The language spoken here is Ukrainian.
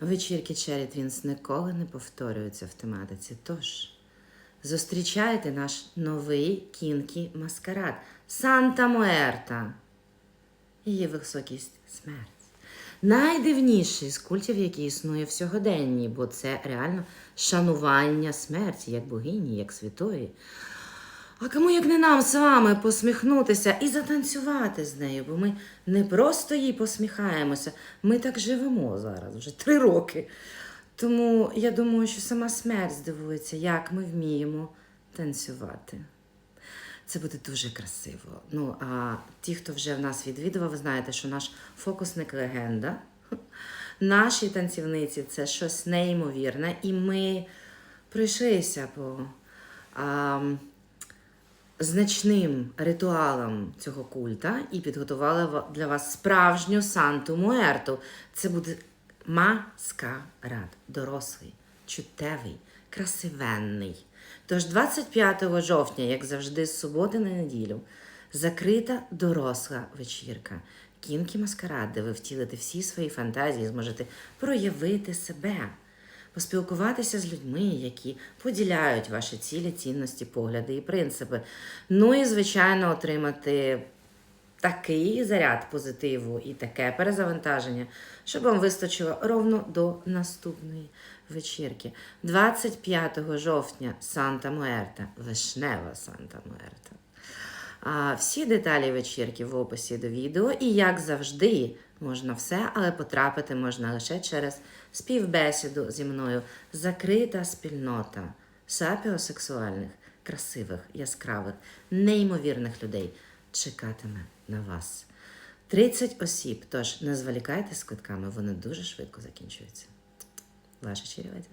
Вечірки Cherry Twins ніколи не повторюються в тематиці. Тож зустрічайте наш новий кінкі маскарад Санта Муерта. Її високість смерть. Найдивніший з культів, який існує в сьогоденні, бо це реально шанування смерті, як богині, як святої. А кому як не нам з вами посміхнутися і затанцювати з нею, бо ми не просто їй посміхаємося, ми так живемо зараз вже три роки. Тому я думаю, що сама смерть здивується, як ми вміємо танцювати. Це буде дуже красиво. Ну а ті, хто вже в нас відвідував, ви знаєте, що наш фокусник легенда. Наші танцівниці це щось неймовірне, і ми пройшлися по а, значним ритуалам цього культа і підготували ва- для вас справжню Санту Муерту. Це буде маскарад, дорослий, чуттєвий, красивенний. Тож 25 жовтня, як завжди, з суботи на неділю, закрита доросла вечірка. Кінкі маскарад, де ви втілите всі свої фантазії, зможете проявити себе, поспілкуватися з людьми, які поділяють ваші цілі, цінності, погляди і принципи. Ну і, звичайно, отримати такий заряд позитиву і таке перезавантаження, щоб вам вистачило ровно до наступної вечірки. 25 жовтня Санта Муерта, вишнева Санта Муерта. Всі деталі вечірки в описі до відео, і як завжди, можна все, але потрапити можна лише через співбесіду зі мною. Закрита спільнота сапіосексуальних, красивих, яскравих, неймовірних людей чекатиме на вас. 30 осіб, тож не зволікайте з квитками, вони дуже швидко закінчуються. Ваша Череведя.